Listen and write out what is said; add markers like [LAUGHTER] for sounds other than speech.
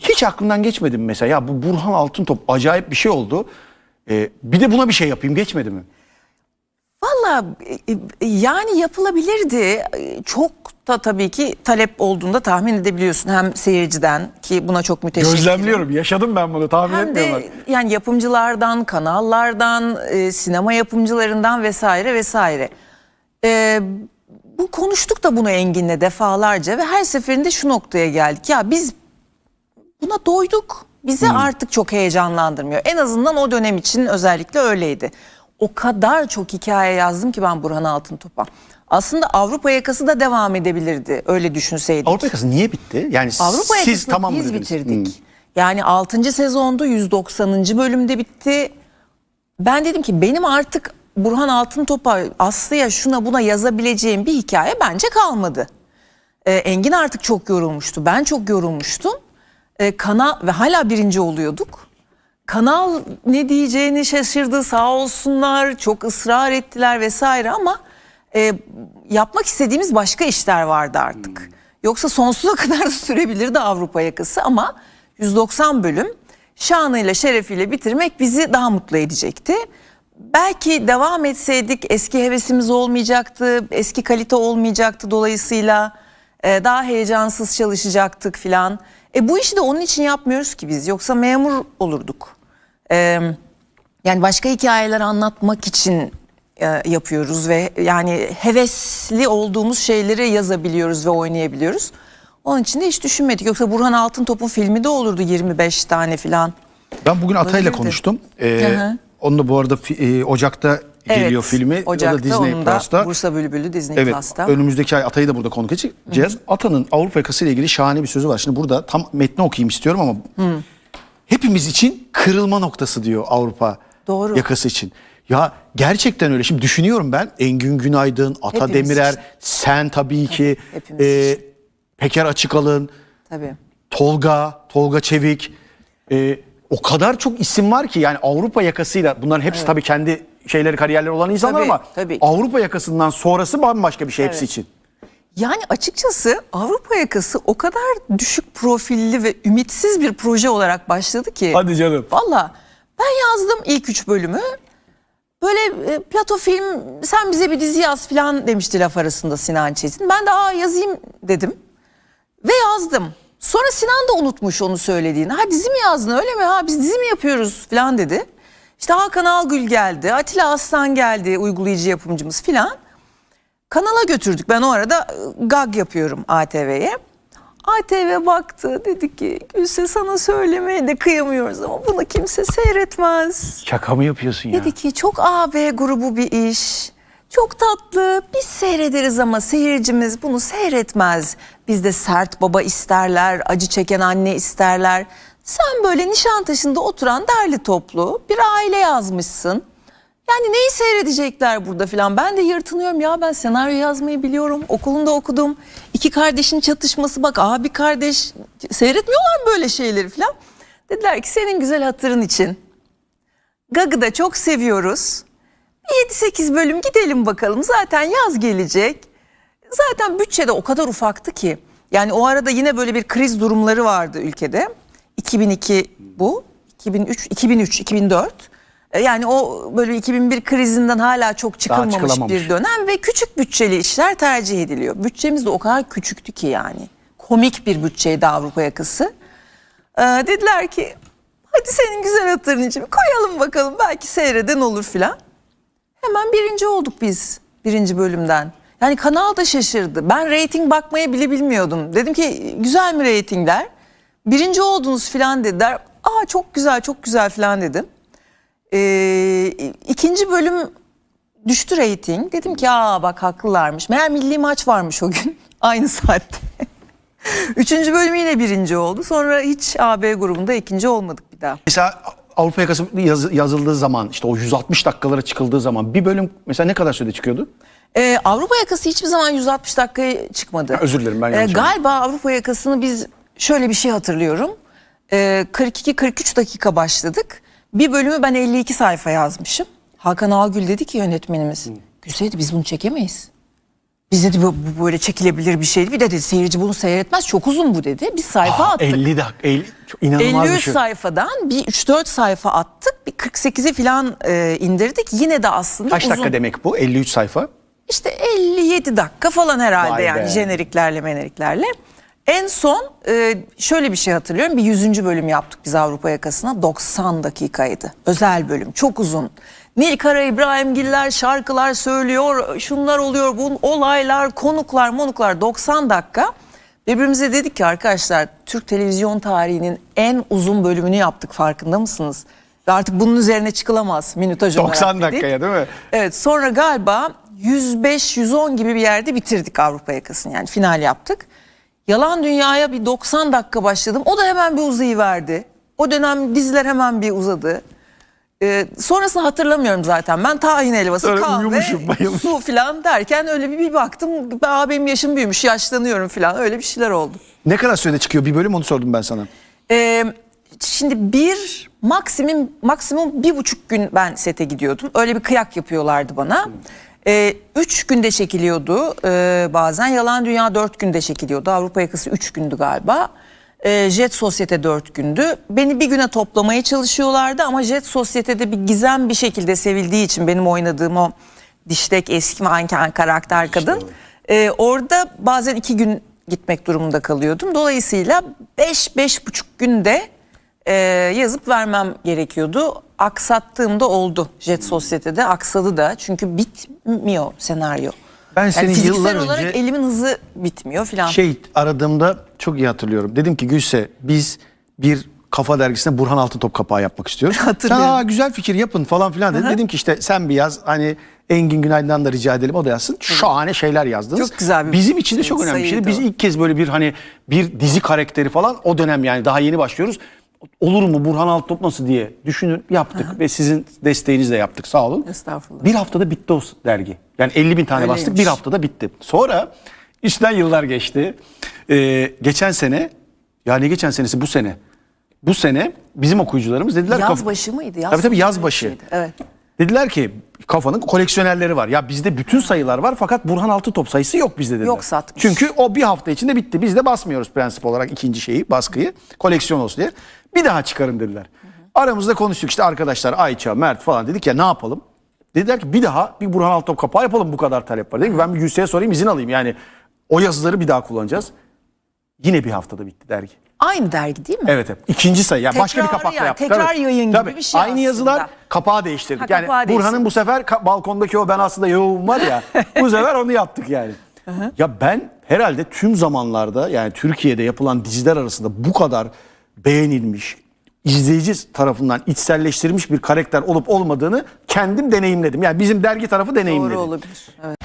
Hiç aklımdan geçmedi mi mesela ya bu Burhan Altıntop acayip bir şey oldu. Ee, bir de buna bir şey yapayım geçmedi mi? Valla e, e, yani yapılabilirdi. Çok da tabii ki talep olduğunda tahmin edebiliyorsun. Hem seyirciden ki buna çok müteşekkirim. yaşadım ben bunu tahmin Hem de yani yapımcılardan, kanallardan, e, sinema yapımcılarından vesaire vesaire. E, bu konuştuk da bunu Engin'le defalarca ve her seferinde şu noktaya geldik. Ya biz buna doyduk. Bizi artık çok heyecanlandırmıyor. En azından o dönem için özellikle öyleydi. O kadar çok hikaye yazdım ki ben Burhan Altıntop'a. Aslında Avrupa yakası da devam edebilirdi öyle düşünseydik. Avrupa yakası niye bitti? Yani Avrupa siz tamam mı biz dediniz? bitirdik. Hmm. Yani 6. sezonda 190. bölümde bitti. Ben dedim ki benim artık Burhan Altıntop'a Aslı'ya şuna buna yazabileceğim bir hikaye bence kalmadı. Ee, Engin artık çok yorulmuştu. Ben çok yorulmuştum. Ee, kanal ve hala birinci oluyorduk. Kanal ne diyeceğini şaşırdı sağ olsunlar. Çok ısrar ettiler vesaire ama e, yapmak istediğimiz başka işler vardı artık. Yoksa sonsuza [LAUGHS] kadar da sürebilirdi Avrupa yakası ama 190 bölüm şanıyla şerefiyle bitirmek bizi daha mutlu edecekti. Belki devam etseydik eski hevesimiz olmayacaktı, eski kalite olmayacaktı dolayısıyla e, daha heyecansız çalışacaktık filan. E bu işi de onun için yapmıyoruz ki biz yoksa memur olurduk. E, yani başka hikayeler anlatmak için e, yapıyoruz ve yani hevesli olduğumuz şeyleri yazabiliyoruz ve oynayabiliyoruz. Onun için de hiç düşünmedik. Yoksa Burhan Altıntop'un filmi de olurdu 25 tane filan. Ben bugün Atay'la konuştum. Ee, Hı bu arada e, Ocak'ta geliyor filmi. O Ocak'ta da Disney onun da Plus'ta. Bursa Bülbülü Disney Evet Plus'ta. önümüzdeki ay Atay'ı da burada konuk edeceğiz. Ata'nın Avrupa yakası ile ilgili şahane bir sözü var. Şimdi burada tam metni okuyayım istiyorum ama hepimiz için kırılma noktası diyor Avrupa Doğru. yakası için. Ya gerçekten öyle. Şimdi düşünüyorum ben Engin Günaydın, Ata Hepimiz Demirer, için. sen tabii ki, hepimiz e, Peker Açıkalın, Tabii. Tolga, Tolga Çevik. e, o kadar çok isim var ki yani Avrupa yakasıyla bunların hepsi tabii kendi şeyleri kariyerleri olan insanlar Tabii, ama tabii. Avrupa yakasından sonrası bambaşka bir şey hepsi Evet. için. Yani açıkçası Avrupa yakası o kadar düşük profilli ve ümitsiz bir proje olarak başladı ki. Hadi canım. Valla ben yazdım ilk üç bölümü. Böyle e, Plato film sen bize bir dizi yaz falan demişti laf arasında Sinan Çetin. Ben de aa yazayım dedim ve yazdım. Sonra Sinan da unutmuş onu söylediğini. Ha dizi mi yazdın öyle mi? Ha biz dizi mi yapıyoruz falan dedi. İşte Hakan Algül geldi, Atilla Aslan geldi uygulayıcı yapımcımız filan. Kanala götürdük. Ben o arada e, gag yapıyorum ATV'ye. ATV baktı dedi ki Gülse sana söylemeye de kıyamıyoruz ama bunu kimse seyretmez. Şaka mı yapıyorsun ya? Dedi ki çok AB grubu bir iş. Çok tatlı. Biz seyrederiz ama seyircimiz bunu seyretmez. Bizde sert baba isterler, acı çeken anne isterler. Sen böyle Nişantaşı'nda oturan derli toplu bir aile yazmışsın. Yani neyi seyredecekler burada filan. Ben de yırtınıyorum ya ben senaryo yazmayı biliyorum. Okulunda okudum. İki kardeşin çatışması bak abi kardeş seyretmiyorlar mı böyle şeyleri filan. Dediler ki senin güzel hatırın için Gag'ı da çok seviyoruz. Bir 7-8 bölüm gidelim bakalım. Zaten yaz gelecek. Zaten bütçe de o kadar ufaktı ki. Yani o arada yine böyle bir kriz durumları vardı ülkede. 2002 bu. 2003, 2003, 2004. E, Yani o böyle 2001 krizinden hala çok çıkılmamış bir dönem ve küçük bütçeli işler tercih ediliyor. Bütçemiz de o kadar küçüktü ki yani. Komik bir bütçeydi Avrupa yakası. Ee, dediler ki hadi senin güzel hatırın için koyalım bakalım belki seyreden olur filan. Hemen birinci olduk biz birinci bölümden. Yani kanal da şaşırdı. Ben reyting bakmayı bile bilmiyordum. Dedim ki güzel mi reytingler? Birinci oldunuz filan dediler. Aa çok güzel çok güzel filan dedim. Ee, ikinci bölüm düştü reyting. Dedim ki aa bak haklılarmış. Meğer milli maç varmış o gün [LAUGHS] aynı saatte. [LAUGHS] Üçüncü bölüm yine birinci oldu. Sonra hiç AB grubunda ikinci olmadık bir daha. Mesela Avrupa yakası yaz- yazıldığı zaman işte o 160 dakikalara çıkıldığı zaman bir bölüm mesela ne kadar sürede çıkıyordu? Ee, Avrupa yakası hiçbir zaman 160 dakikaya çıkmadı. Ha, özür dilerim, ben Ee, yanlış Galiba Avrupa yakasını biz şöyle bir şey hatırlıyorum. Ee, 42-43 dakika başladık. Bir bölümü ben 52 sayfa yazmışım. Hakan Algül dedi ki yönetmenimiz. Gülseydi biz bunu çekemeyiz. Biz dedi bu, bu böyle çekilebilir bir şeydi. Bir de dedi seyirci bunu seyretmez çok uzun bu dedi. Bir sayfa attık. 50 dakika. 50, çok inanılmaz bir 53 şey. sayfadan bir 3-4 sayfa attık. Bir 48'i falan e, indirdik. Yine de aslında Kaç uzun. dakika demek bu? 53 sayfa. İşte 57 dakika falan herhalde Vay yani be. jeneriklerle meneriklerle. En son e, şöyle bir şey hatırlıyorum. Bir 100. bölüm yaptık biz Avrupa yakasına. 90 dakikaydı. Özel bölüm. Çok uzun. Nil Kara İbrahimgiller şarkılar söylüyor. Şunlar oluyor. Bu olaylar, konuklar, monuklar 90 dakika. Birbirimize dedik ki arkadaşlar Türk televizyon tarihinin en uzun bölümünü yaptık farkında mısınız? Ve artık bunun üzerine çıkılamaz minutaj olarak 90 dedik. dakikaya değil mi? Evet sonra galiba 105-110 gibi bir yerde bitirdik Avrupa yakasını yani final yaptık. Yalan Dünya'ya bir 90 dakika başladım. O da hemen bir uzayıverdi. O dönem diziler hemen bir uzadı. Ee, sonrasını hatırlamıyorum zaten. Ben tahin helvası, Sonra kahve, uyumuşum, bayılmış. su falan derken öyle bir, bir baktım. Aa, benim yaşım büyümüş, yaşlanıyorum falan. Öyle bir şeyler oldu. Ne kadar sürede çıkıyor bir bölüm onu sordum ben sana. Ee, şimdi bir maksimum maksimum bir buçuk gün ben sete gidiyordum. Öyle bir kıyak yapıyorlardı bana. Ee, üç günde çekiliyordu ee, bazen. Yalan Dünya dört günde çekiliyordu. Avrupa Yakası üç gündü galiba. Ee, Jet Sosyete dört gündü. Beni bir güne toplamaya çalışıyorlardı ama Jet Sosyete'de bir gizem bir şekilde sevildiği için benim oynadığım o diştek eski manken karakter kadın. Ee, orada bazen iki gün gitmek durumunda kalıyordum. Dolayısıyla beş, beş buçuk günde e, yazıp vermem gerekiyordu. Aksattığımda oldu Jet Sosyete'de. Aksadı da çünkü bitmiyor senaryo. Ben seni fiziksel yıllar olarak önce- elimin hızı bitmiyor filan. Şey aradığımda çok iyi hatırlıyorum. Dedim ki Gülse biz bir kafa dergisine Burhan Altıntop kapağı yapmak istiyoruz. [LAUGHS] Hatırlıyorum. Sen, "Aa, güzel fikir yapın falan filan dedi. Dedim ki işte sen bir yaz hani Engin Günaydın'dan da rica edelim o da yazsın. Şahane şeyler yazdınız. Çok güzel bir Bizim için de çok sayıydı önemli bir şeydi. Biz ilk kez böyle bir hani bir dizi karakteri falan o dönem yani daha yeni başlıyoruz. Olur mu Burhan Altıntop nasıl diye düşünün yaptık ve sizin desteğinizle yaptık sağ olun. Estağfurullah. Bir haftada bitti o dergi. Yani 50 bin tane bastık Öyleymiş. bir haftada bitti. Sonra üstten yıllar geçti. Ee, geçen sene ya ne geçen senesi bu sene. Bu sene bizim okuyucularımız dediler Yaz başı mıydı? Yaz Tabii tabii yaz başı. Evet. Dediler ki kafanın koleksiyonerleri var. Ya bizde bütün sayılar var fakat Burhan Altıntop sayısı yok bizde dediler. Yok satmış. Çünkü o bir hafta içinde bitti. Biz de basmıyoruz prensip olarak ikinci şeyi baskıyı. Koleksiyon olsun diye. Bir daha çıkarın dediler. Aramızda konuştuk işte arkadaşlar Ayça, Mert falan dedik ya ne yapalım? Dediler ki bir daha bir Burhan Altıntop kapağı yapalım bu kadar talep var. Dedim ki ben bir Gülse'ye sorayım izin alayım. Yani o yazıları bir daha kullanacağız. Yine bir haftada bitti dergi. Aynı dergi değil mi? Evet evet. İkinci sayı. Yani başka bir Tekrarı kapakla yani, yaptık. tekrar Tabii. yayın gibi Tabii. bir şey Aynı aslında. yazılar kapağı değiştirdik. Ha, yani kapağı Burhan'ın bu sefer balkondaki o ben aslında yoğun var ya. bu sefer onu yaptık yani. ya ben herhalde tüm zamanlarda yani Türkiye'de yapılan diziler arasında bu kadar beğenilmiş, izleyici tarafından içselleştirilmiş bir karakter olup olmadığını kendim deneyimledim. Yani bizim dergi tarafı deneyimledi. Doğru olabilir. Evet.